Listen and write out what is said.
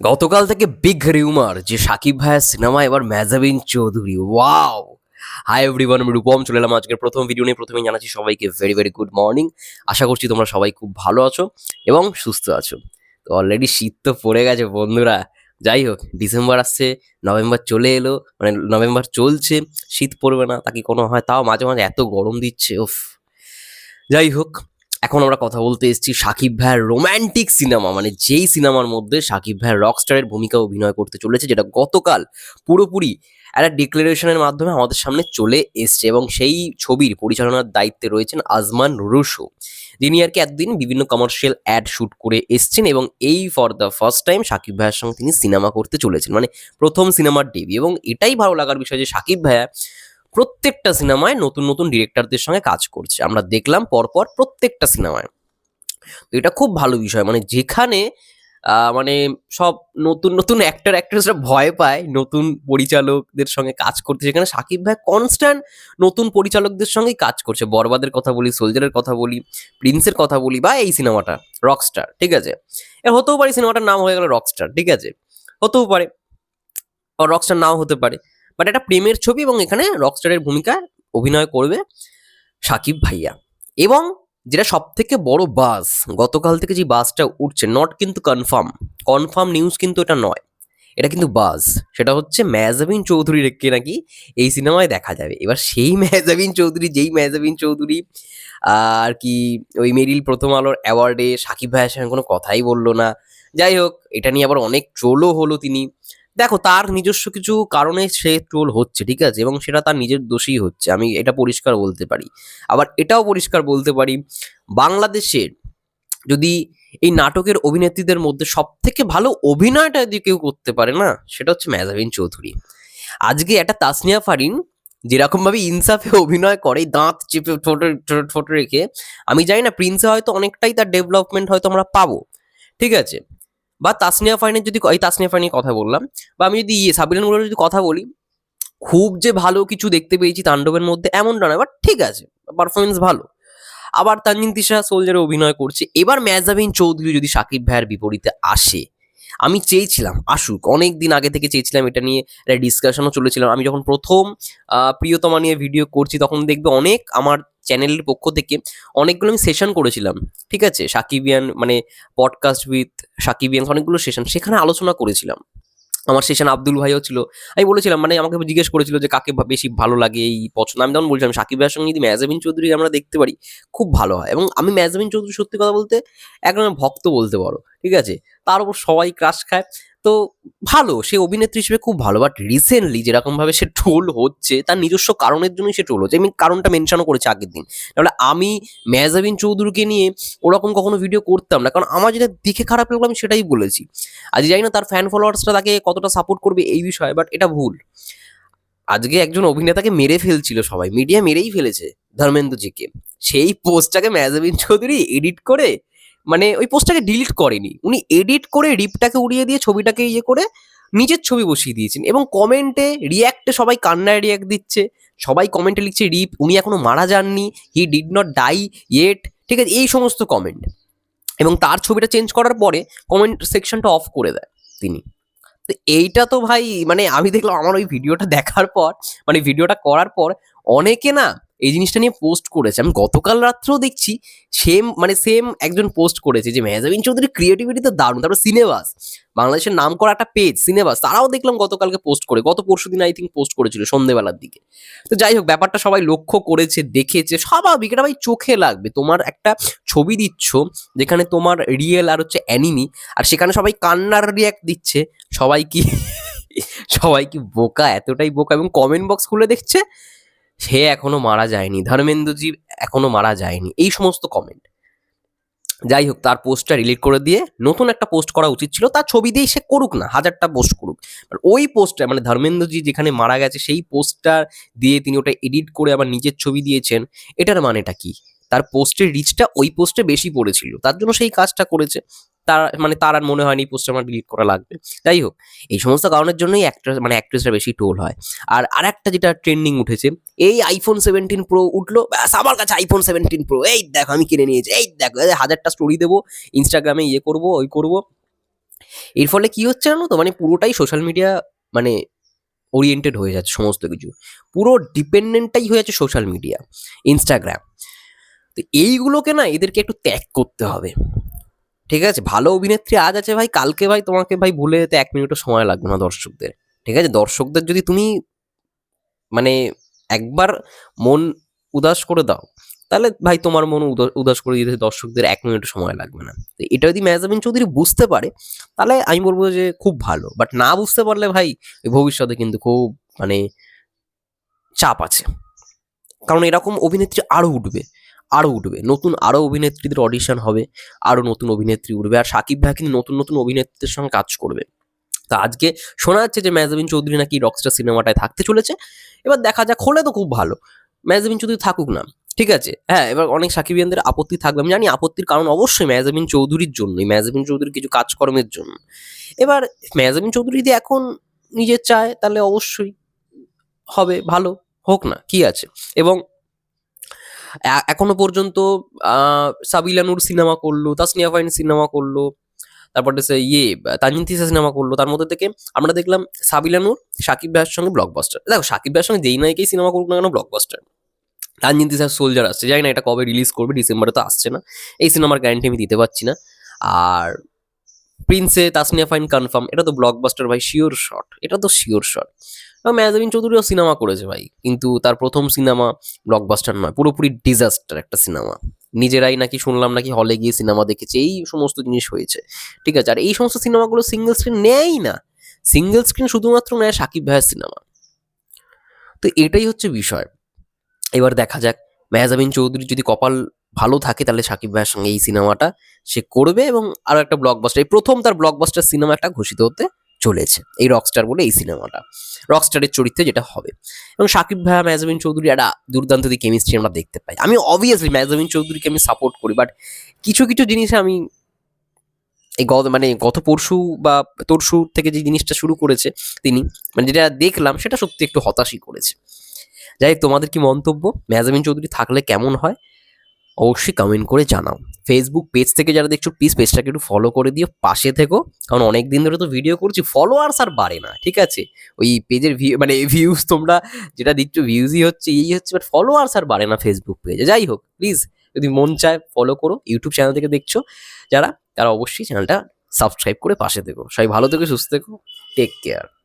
গতকাল থেকে big rumour যে সাকিব ভাইয়ের সিনেমা এবার Mehazabien Chowdhury. Wow hi everyone আমি রূপম, চলে এলাম আজকের প্রথম ভিডিও নিয়ে। প্রথমেই জানাচ্ছি সবাইকে ভেরি ভেরি গুড মর্নিং আশা করছি তোমরা সবাই খুব ভালো আছো এবং সুস্থ আছো। তো অলরেডি শীত তো পড়ে গেছে বন্ধুরা। যাই হোক, ডিসেম্বর আসছে, নভেম্বর চলে এলো মানে নভেম্বর চলছে, শীত পড়বে না তাকে কোনো হয়? তাও মাঝে মাঝে এত গরম দিচ্ছে ওফ যাই হোক এখন আমরা কথা বলতে এসেছি সাকিব ভাইয়ের রোম্যান্টিক সিনেমা মানে যেই সিনেমার মধ্যে সাকিব ভাইয়ের রকস্টারের ভূমিকা অভিনয় করতে চলেছে, যেটা গতকাল পুরোপুরি একটা ডিক্লারেশনের মাধ্যমে আমাদের সামনে চলে এসছে এবং সেই ছবির পরিচালনার দায়িত্বে রয়েছেন আজমান রুশো, যিনি আর কি একদিন বিভিন্ন কমার্শিয়াল অ্যাড শ্যুট করে এসছেন এবং এই for the first time Shakib ভাইয়ের সঙ্গে তিনি সিনেমা করতে চলেছেন। মানে প্রথম সিনেমার ডেবি এবং এটাই ভালো লাগার বিষয় যে সাকিব ভাইয়া প্রত্যেকটা সিনেমায় নতুন নতুন ডিরেক্টরদের সঙ্গে কাজ করছে। আমরা দেখলাম পরপর প্রত্যেকটা সিনেমায়। এটা খুব ভালো বিষয়। মানে যেখানে মানে সব নতুন নতুন অ্যাক্টর অ্যাক্ট্রেসরা ভয় পায়, নতুন পরিচালকদের সঙ্গে কাজ করতে। সেখানে সাকিব ভাই কনস্ট্যান্ট নতুন পরিচালকদের সঙ্গেই কাজ করছে। বরবাদের কথা বলি, সোলজারের কথা বলি, প্রিন্সের কথা বলি, বা এই সিনেমাটা রকস্টার ঠিক আছে? এ হতেও পারে সিনেমাটার নাম হয়ে গেল রকস্টার ঠিক আছে? হতেও পারে। রকস্টার নাও হতে পারে। বাট এটা প্রেমের ছবি এবং এখানে রকস্টারের ভূমিকা অভিনয় করবে সাকিব ভাইয়া। এবং যেটা সব থেকে বড় বাস গতকাল থেকে যে বাসটা উঠছে নট কিন্তু কনফার্ম কনফার্ম নিউজ কিন্তু এটা নয়। এটা কিন্তু বাস সেটা হচ্ছে মেহজাবিন চৌধুরীকে নাকি এই সিনেমায় দেখা যাবে। এবার সেই মেহজাবিন চৌধুরী, যেই মেহজাবিন চৌধুরী, আর কি ওই মেরিল প্রথম আলোর অ্যাওয়ার্ডে সাকিব ভাইয়ের সঙ্গে কোনো কথাই বলল না। যাই হোক, এটা নিয়ে আবার অনেক ট্রোলও হলো তিনি। দেখো, তার নিজস্ব কিছু কারণে সে ট্রোল হচ্ছে, ঠিক আছে? এবং সেটা তার নিজের দোষেই হচ্ছে, আমি এটা পরিষ্কার বলতে পারি। আবার এটাও পরিষ্কার বলতে পারি বাংলাদেশের যদি এই নাটকের অভিনেত্রীদের মধ্যে সব থেকে ভালো অভিনয়টা যদি কেউ করতে পারে না, সেটা হচ্ছে মেজাবিন চৌধুরী। আজকে একটা তাসনিয়া ফারিন যেরকমভাবে ইনসাফে অভিনয় করে, দাঁত চেপে ঠোঁট, ঠোঁট- রেখে, আমি জানি না, প্রিন্সে হয়তো অনেকটাই তার ডেভেলপমেন্ট হয়তো আমরা পাবো, ঠিক আছে? বা তাসনিয়া ফাইনের যদি এই তাসনিয়া ফাইনের কথা বললাম, বা আমি যদি ইয়ে সাবিনান মুরার যদি কথা বলি, খুব যে ভালো কিছু দেখতে পেয়েছি তাণ্ডবের মধ্যে এমনটা নয় বাট ঠিক আছে পারফরমেন্স ভালো। আবার তানজিন তিশা সোলজারে অভিনয় করছে। এবার মেজাবিন চৌধুরী যদি সাকিব ভাইয়ের বিপরীতে আসে আমি চেয়েছিলাম, আসুক। অনেক দিন আগে থেকে চেয়েছিলাম এটা নিয়ে, একটা ডিসকাশনও চলেছিলাম আমি যখন প্রথম প্রিয়তমা নিয়ে ভিডিও করছি, তখন দেখবে অনেক আমার চ্যানেলের পক্ষ থেকে অনেকগুলো আমি সেশন করেছিলাম। ঠিক আছে? সাকিবিয়ান মানে পডকাস্ট উইথ সাকিবিয়ান অনেকগুলো সেশন সেখানে আলোচনা করেছিলাম। আমার সেশন আব্দুল ভাইও ছিল। আমি বলেছিলাম মানে আমাকে জিজ্ঞেস করেছিল যে, কাকে বেশি ভালো লাগে এই পছন্দ? আমি তখন বলছিলাম, সাকিব ভাইয়ের সঙ্গে যদি মেজাবিন চৌধুরী আমরা দেখতে পারি, খুব ভালো হয়। এবং আমি মেজাবিন চৌধুরী সত্যি কথা বলতে একজন ভক্ত বলতে পারো। ঠিক আছে? তার উপর সবাই ক্রাশ খায়। তো ভালো, সে অভিনেত্রী হিসেবে খুব ভালো। বাট রিসেন্টলি যেরকমভাবে সে ট্রোল হচ্ছে, তার নিজস্ব কারণের জন্যই সে ট্রোল হচ্ছে। আমি কারণটা মেনশনও করেছি আগের দিন। তাহলে আমি মেজাবিন চৌধুরীকে নিয়ে ওরকম কখনো ভিডিও করতাম না। কারণ আমার যেটা দেখে খারাপ লাগল, আমি সেটাই বলেছি। আজ জানি না তার ফ্যান ফলোয়ার্সরা তাকে কতটা সাপোর্ট করবে এই বিষয়ে বাট এটা ভুল। আজকে একজন অভিনেতাকে মেরে ফেলছিল সবাই। মিডিয়া মেরেই ফেলেছে ধর্মেন্দ্রজিকে। সেই পোস্টটাকে মেজাবিন চৌধুরী এডিট করে মানে ওই পোস্টটাকে ডিলিট করেনি। উনি এডিট করে রিপটাকে উড়িয়ে দিয়ে ছবিটাকে ইয়ে করে নিজের ছবি বসিয়ে দিয়েছেন এবং কমেন্টে রিয়াক্টে সবাই কান্নায় রিয়াক্ট দিচ্ছে। সবাই কমেন্টে লিখছে রিপ উনি এখনও মারা যাননি he did not die yet ঠিক আছে? এই সমস্ত কমেন্ট এবং তার ছবিটা চেঞ্জ করার পরে কমেন্ট সেকশনটা অফ করে দেয় তিনি। তো এইটা তো ভাই মানে আমি দেখলাম আমার ওই ভিডিওটা দেখার পর মানে ভিডিওটা করার পর অনেকে না এই জিনিসটা নিয়ে পোস্ট করেছে। আমি গতকাল রাত্রেও দেখছি সেম মানে সেম একজন পোস্ট করেছে যে মেহজাবিন চৌধুরী ক্রিয়েটিভিটি তো দারুণ। তারপর সিনেবাস, বাংলাদেশের নাম করা একটা পেজ সিনেবাস, তারাও দেখলাম গতকালকে পোস্ট করে, গত পরশু দিন আই থিঙ্ক পোস্ট করেছিল সন্ধেবেলার দিকে। তো যাই হোক, ব্যাপারটা সবাই লক্ষ্য করেছে, দেখেছে, স্বাভাবিক, এটা ভাই চোখে লাগবে। তোমার একটা ছবি দিচ্ছ, যেখানে তোমার রিয়েল আর হচ্ছে অ্যানিমি আর সেখানে সবাই কান্নার রিয়াক্ট দিচ্ছে, সবাই কি সবাই কি বোকা, এতটাই বোকা, এবং কমেন্ট বক্স খুলে দেখছে সে এখনও মারা যায়নি ধর্মেন্দ্রজি এখনও মারা যায়নি, এই সমস্ত কমেন্ট যাই হোক, তার পোস্টটা রিলিট করে দিয়ে নতুন একটা পোস্ট করা উচিত ছিল, তার ছবি দিয়ে সে করুক না, হাজারটা পোস্ট করুক। ওই পোস্টটা মানে ধর্মেন্দ্রজি যেখানে মারা গেছে, সেই পোস্টটা দিয়ে তিনি ওটা এডিট করে আবার নিজের ছবি দিয়েছেন, এটার মানেটা কি? তার পোস্টের রিচটা ওই পোস্টে বেশি পড়েছিল, তার জন্য সেই কাজটা করেছে। তার মানে তার আর মনে হয়নি পোস্টটা আমার ডিলিট করা লাগবে। যাই হোক, এই সমস্ত কারণের জন্যই অ্যাক্ট্রেস মানে অ্যাক্ট্রেসরা বেশি টোল হয়। আর আরেকটা যেটা ট্রেন্ডিং উঠেছে, এই আইফোন সেভেন্টিন প্রো উঠল, ব্যাস আমার কাছে আইফোন সেভেন্টিন প্রো এই দেখো, আমি কিনে নিয়েছি, এই দেখো হাজারটা স্টোরি দেবো ইনস্টাগ্রামে ইয়ে করব, ওই করব। এর ফলে কি হচ্ছে জানো তো মানে পুরোটাই সোশ্যাল মিডিয়া মানে ওরিয়েন্টেড হয়ে যাচ্ছে সমস্ত কিছু। পুরো ডিপেন্ডেন্টটাই হয়ে যাচ্ছে সোশ্যাল মিডিয়া ইনস্টাগ্রাম তো এইগুলোকে না, এদেরকে একটু ত্যাগ করতে হবে। ঠিক আছে? ভালো অভিনেত্রী আজ আছে ভাই, কালকে ভাই তোমাকে ভাই ভুলে যেতে এক মিনিটও সময় লাগবে না দর্শকদের। ঠিক আছে? দর্শকদের যদি তুমি মানে একবার মন উদাস করে দাও, তাহলে ভাই তোমার মন উদা- উদাস করে দিতে দর্শকদের এক মিনিটও সময় লাগবে না। এটা যদি মেজাবিন চৌধুরী বুঝতে পারে, তাহলে আমি বলব যে খুব ভালো। বাট না বুঝতে পারলে ভাই ভবিষ্যতে কিন্তু খুব মানে চাপ আছে। কারণ এরকম অভিনেত্রী আরও উঠবে। আরও উঠবে। নতুন আরও অভিনেত্রীদের অডিশন হবে, আরও নতুন অভিনেত্রী উঠবে আর সাকিব ভাই কিন্তু নতুন নতুন অভিনেত্রীদের সঙ্গে কাজ করবে। তা আজকে শোনা যাচ্ছে যে মেজাবিন চৌধুরী নাকি রকস্টার সিনেমাটায় থাকতে চলেছে। এবার দেখা যাক, হলে তো খুব ভালো। মেজাবিন চৌধুরী থাকুক না, ঠিক আছে? হ্যাঁ এবার অনেক সাকিবিয়ানদের আপত্তি থাকবে। আমি জানি আপত্তির কারণ অবশ্যই মেজাবিন চৌধুরীর জন্যই মেজাবিন চৌধুরীর কিছু কাজকর্মের জন্য। এবার মেজাবিন চৌধুরী যদি এখন নিজে চায়, তাহলে অবশ্যই হবে, ভালো, হোক না, কি আছে? এবং এখনও পর্যন্ত আহ, সাবিলা সিনেমা করল তাসনিয়া ফাইন সিনেমা করল তারপরে সে ইয়ে তানজিন তিসা সিনেমা করল তার মধ্যে থেকে আমরা দেখলাম সাবিলা নূর সাকিব ভাইয়ের সঙ্গে ব্লকবাস্টার দেখো সাকিব ভাইয়ের সঙ্গে যেই নায়িকেই সিনেমা করুক না কেন ব্লকবাস্টার তানজিন তিসার সোলজার আসছে জানি না এটা কবে রিলিজ করবে ডিসেম্বরে তো আসছে না। এই সিনেমার গ্যারান্টি আমি দিতে পারছি না। আর প্রিন্সে তাসনিয়া ফাইন কনফার্ম এটা তো ব্লকবাস্টার ভাই শিওর শট এটা তো শিওর শট মেয়াজাবিন চৌধুরীও সিনেমা করেছে ভাই। কিন্তু তার প্রথম সিনেমা ব্লকবাস্টার নয়, পুরোপুরি ডিজাস্টার একটা সিনেমা। নিজেরাই নাকি শুনলাম নাকি হলে গিয়ে সিনেমা দেখেছে, এই সমস্ত জিনিস হয়েছে। ঠিক আছে, আর এই সমস্ত সিনেমাগুলো সিঙ্গেল স্ক্রিন নেয়ই না। সিঙ্গেল স্ক্রিন শুধুমাত্র নেয় সাকিব ভাইয়ের সিনেমা। তো এটাই হচ্ছে বিষয়। এবার দেখা যাক মেহজাবিন চৌধুরী যদি কপাল ভালো থাকে, তাহলে সাকিব ভাইয়ের সঙ্গে এই সিনেমাটা সে করবে এবং আরও একটা ব্লকবাস্টার এই প্রথম তার ব্লকবাস্টার সিনেমা একটা ঘোষিত হতে চলেছে। এই রকস্টার বলে এই সিনেমাটা রকস্টারের চরিত্রে যেটা হবে। এবং সাকিব ভাইয়া মেহজাবিন চৌধুরী একটা দুর্দান্ত দিক কেমিস্ট্রি আমরা দেখতে পাই। আমি অবভিয়াসলি মেহজাবিন চৌধুরীকে আমি সাপোর্ট করি বাট কিছু কিছু জিনিসে আমি এই গত মানে গত পরশু বা তরশু থেকে যে জিনিসটা শুরু করেছে তিনি মানে যেটা দেখলাম সেটা সত্যি একটু হতাশই করেছে। যাই তোমাদের কি মন্তব্য? মেহজাবিন চৌধুরী থাকলে কেমন হয়? অবশ্যই কমেন্ট করে জানাও। ফেসবুক পেজ থেকে যারা দেখছ প্লিজ পেজটাকে একটু ফলো করে দিও, পাশে থেকো। কারণ অনেক দিন ধরে তো ভিডিও করছি ফলোয়ার্স আর বাড়ে না, ঠিক আছে? ওই পেজের ভিউ মানে ভিউজ তোমরা যেটা দিচ্ছ ভিউজই হচ্ছে, এই হচ্ছে বাট ফলোয়ার্স আর বাড়ে না ফেসবুক পেজে যাই হোক প্লিজ যদি মন চায় ফলো করো ইউটিউব চ্যানেল থেকে দেখছ যারা, তারা অবশ্যই চ্যানেলটা সাবস্ক্রাইব করে পাশে থেকো। সবাই ভালো থেকো, সুস্থ থেকো টেক কেয়ার